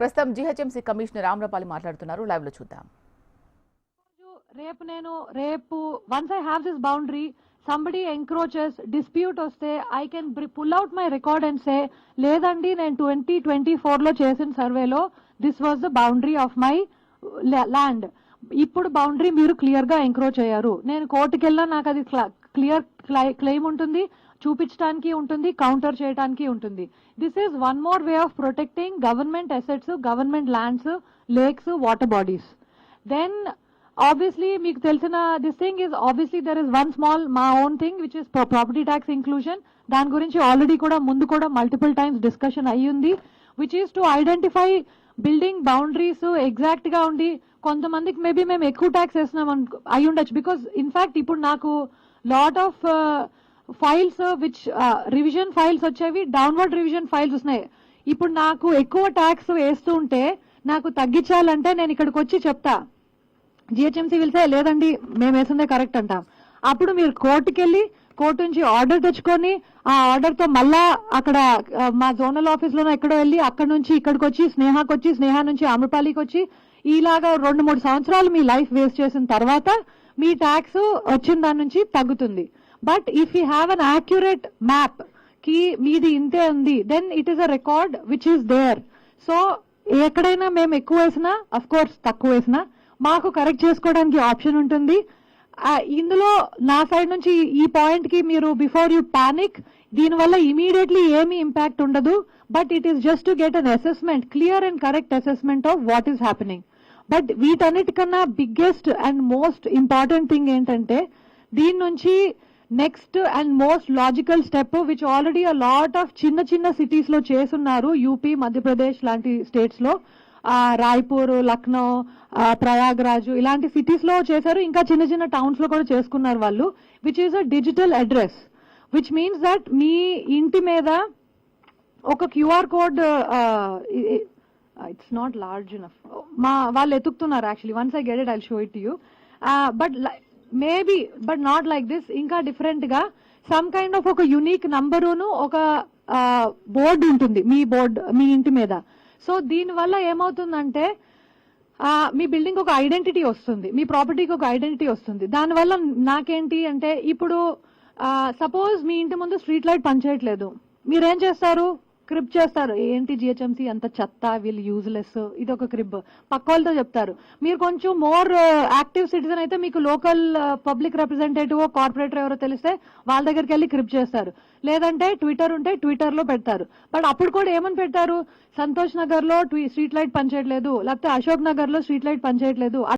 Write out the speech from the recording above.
ప్రస్తుతం GHMC commissioner Amrapali మాట్లాడుతున్నారు. లైవ్లో చూద్దాం. రేపు నేను రేపు once I have this boundary somebody encroaches dispute వస్తే I can pull out my record and say లేదండి నేను ట్వంటీ ట్వంటీ ఫోర్లో చేసిన సర్వేలో this was the boundary of my land ఇప్పుడు బౌండరీ మీరు క్లియర్గా ఎంక్రోచ్ అయ్యారు. నేను కోర్టుకెళ్ళా నాకు అది క్లియర్ క్లెయిమ్ ఉంటుంది చూపించడానికి ఉంటుంది కౌంటర్ చేయడానికి ఉంటుంది. This is one more way of protecting government assets government lands lakes water bodies then obviously మీకు తెలిసిన this thing is obviously there is one small మా own thing which is property tax inclusion దాని గురించి already కూడా ముందు కూడా multiple times discussion అయ్యింది which is to identify building boundaries ఎగ్జాక్ట్గా ఉండి కొంతమందికి మేబీ మేము ఎక్కువ ట్యాక్స్ వేస్తున్నాం అనుకో అయి ఉండొచ్చు బికాస్ ఇన్ఫాక్ట్ ఇప్పుడు నాకు lot of files which revision files వచ్చేవి డౌన్వర్డ్ రివిజన్ ఫైల్స్ వస్తున్నాయి. ఇప్పుడు నాకు ఎక్కువ ట్యాక్స్ వేస్తూ ఉంటే నాకు తగ్గించాలంటే నేను ఇక్కడికి వచ్చి చెప్తా. జిహెచ్ఎంసీ వెళ్తే లేదండి మేము వేసిందే కరెక్ట్ అంటాం. అప్పుడు మీరు కోర్టుకి వెళ్ళి కోర్టు నుంచి ఆర్డర్ తెచ్చుకొని ఆ ఆర్డర్తో మళ్ళా అక్కడ మా జోనల్ ఆఫీస్ లోనో ఎక్కడో వెళ్ళి అక్కడ నుంచి ఇక్కడికి వచ్చి స్నేహాకి వచ్చి స్నేహ నుంచి అమృపాలికి వచ్చి ఇలాగా రెండు మూడు సంవత్సరాలు మీ లైఫ్ వేస్ట్ చేసిన తర్వాత మీ ట్యాక్స్ వచ్చిన దాని నుంచి తగ్గుతుంది. But if you have an accurate మ్యాప్కి మీది ఇంతే ఉంది then it is a record which is there so ఎక్కడైనా మేము ఎక్కువ వేసినా అఫ్ కోర్స్ తక్కువ వేసినా మాకు కరెక్ట్ చేసుకోవడానికి ఆప్షన్ ఉంటుంది. ఇందులో నా సైడ్ నుంచి ఈ పాయింట్కి మీరు బిఫోర్ యూ పానిక్ దీనివల్ల ఇమీడియట్లీ ఏమీ ఇంపాక్ట్ ఉండదు. But it is just to get an assessment clear and correct assessment of what is happening but వీటన్నిటికన్నా biggest and most important thing ఏంటంటే దీని నుంచి next and most logical step which already a lot of చిన్న చిన్న సిటీస్లో చేస్తున్నారు UP Madhya Pradesh లాంటి స్టేట్స్లో. రాయ్పూర్ లక్నో ప్రయాగ్రాజ్ ఇలాంటి సిటీస్లో చేశారు. ఇంకా చిన్న చిన్న టౌన్స్లో కూడా చేసుకున్నారు వాళ్ళు which is a digital address which means that మీ ఇంటి మీద ఒక QR code it's not large enough మా వాళ్ళు ఎతుకుతున్నారు actually once I get it I show it you but maybe but not like this ఇంకా డిఫరెంట్గా సమ్ కైండ్ ఆఫ్ ఒక unique నంబరును ఒక uh, బోర్డు ఉంటుంది. మీ బోర్డు మీ ఇంటి మీద. సో దీని వల్ల ఏమవుతుందంటే uh, మీ బిల్డింగ్ ఒక ఐడెంటిటీ వస్తుంది. మీ ప్రాపర్టీకి ఒక ఐడెంటిటీ వస్తుంది. దానివల్ల నాకేంటి అంటే ఇప్పుడు uh, సపోజ్ మీ ఇంటి ముందు స్ట్రీట్ లైట్ పనిచేయట్లేదు. మీరేం చేస్తారు? క్రిబ్ చేస్తారు. ఏంటి జిహెచ్ఎంసీ? అంత చెత్త వీళ్ళు యూజ్లెస్ ఇది ఒక క్రిబ్. పక్క వాళ్ళతో చెప్తారు. మీరు కొంచెం మోర్ యాక్టివ్ సిటిజన్ అయితే మీకు లోకల్ పబ్లిక్ రిప్రజెంటేటివ్ కార్పొరేటర్ ఎవరో తెలిస్తే వాళ్ళ దగ్గరికి వెళ్ళి క్రిబ్ చేస్తారు. లేదంటే ట్విట్టర్ ఉంటే ట్విట్టర్లో పెడతారు. బట్ అప్పుడు కూడా ఏమని పెడతారు? సంతోష్ నగర్లో స్ట్రీట్ లైట్ పనిచేయట్లేదు. లేకపోతే అశోక్ నగర్లో స్ట్రీట్ లైట్ పనిచేయట్లేదు.